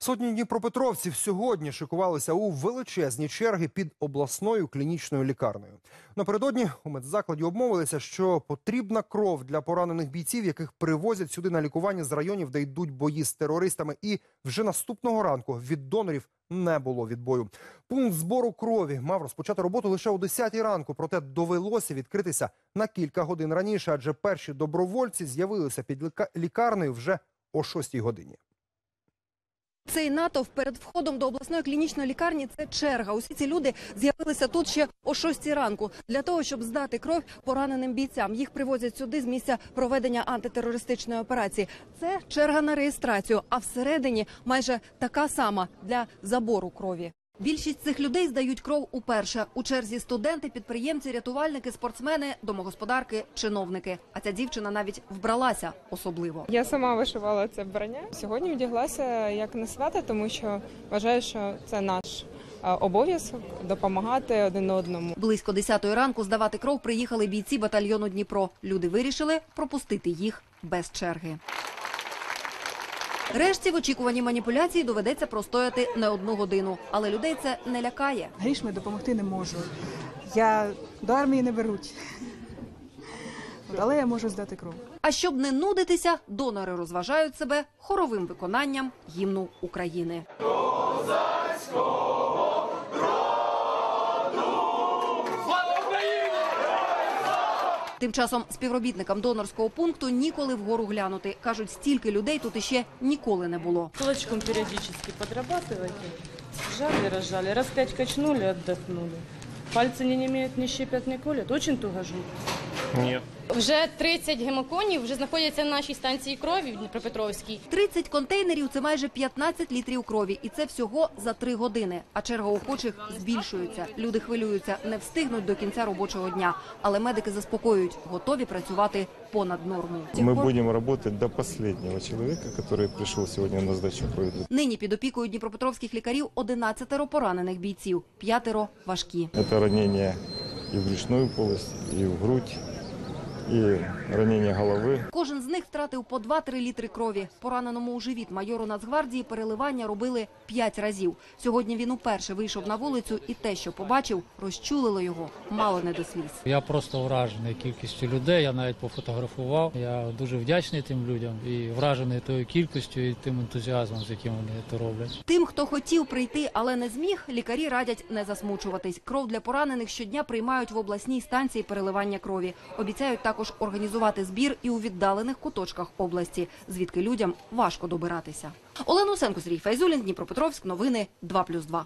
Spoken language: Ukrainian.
Сотні дніпропетровців сьогодні шикувалися у величезні черги під обласною клінічною лікарнею. Напередодні у медзакладі обмовилися, що потрібна кров для поранених бійців, яких привозять сюди на лікування з районів, де йдуть бої з терористами. І вже наступного ранку від донорів не було відбою. Пункт збору крові мав розпочати роботу лише о 10 ранку, проте довелося відкритися на кілька годин раніше, адже перші добровольці з'явилися під ліка- лікарнею вже о 6 годині. Цей натовп перед входом до обласної клінічної лікарні це черга. Усі ці люди з'явилися тут ще о 6 ранку для того, щоб здати кров пораненим бійцям. Їх привозять сюди з місця проведення антитерористичної операції. Це черга на реєстрацію, а всередині майже така сама для забору крові. Більшість цих людей здають кров уперше. У черзі студенти, підприємці, рятувальники, спортсмени, домогосподарки, чиновники. А ця дівчина навіть вбралася особливо. Я сама вишивала це вбрання. Сьогодні вдяглася як на свято, тому що вважаю, що це наш е, обов'язок допомагати один одному. Близько 10 ранку здавати кров приїхали бійці батальйону Дніпро. Люди вирішили пропустити їх без черги. Решті в очікуванні маніпуляцій доведеться простояти не одну годину, але людей це не лякає. Грішми допомогти не можу. Я до армії не беруть. Але я можу здати кров. А щоб не нудитися, донори розважають себе хоровим виконанням гімну України. Тим часом співробітникам донорського пункту ніколи вгору глянути. Кажуть, стільки людей тут іще ніколи не було. Кулачком періодично подрабатывайте. Сжали, розжали, Раз пять качнули, віддихнули. Пальці не немеют, не щипят, не колят. Очень туго жмут. Нет. Вже 30 гемоконів вже знаходяться на нашій станції крові в Дніпропетровській. 30 контейнерів – це майже 15 літрів крові. І це всього за три години. А черга охочих збільшується. Люди хвилюються, не встигнуть до кінця робочого дня. Але медики заспокоюють, готові працювати понад норму. Мы будем работать до последнего человека, который пришел сегодня на сдачу крови. Нині під опікою дніпропетровських лікарів 11 поранених бійців, п'ятеро важкі. Это ранение и в брюшную полость, и в грудь, и ранение головы. Кожен з них втратив по 2-3 літри крові. Пораненому у живіт майору Нацгвардії переливання робили 5 разів. Сьогодні він уперше вийшов на вулицю і те, що побачив, розчулило його мало не до сліз. Я просто вражений кількістю людей. Я навіть пофотографував. Я дуже вдячний тим людям і вражений тою кількістю і тим ентузіазмом, з яким вони це роблять. Тим, хто хотів прийти, але не зміг, лікарі радять не засмучуватись. Кров для поранених щодня приймають в обласній станції переливання крові. Обіцяють також організувати збір і у віддалених куточках області, звідки людям важко добиратися. Олена Усенко, Сергій Файзулін, Дніпропетровськ. Новини 2+,2.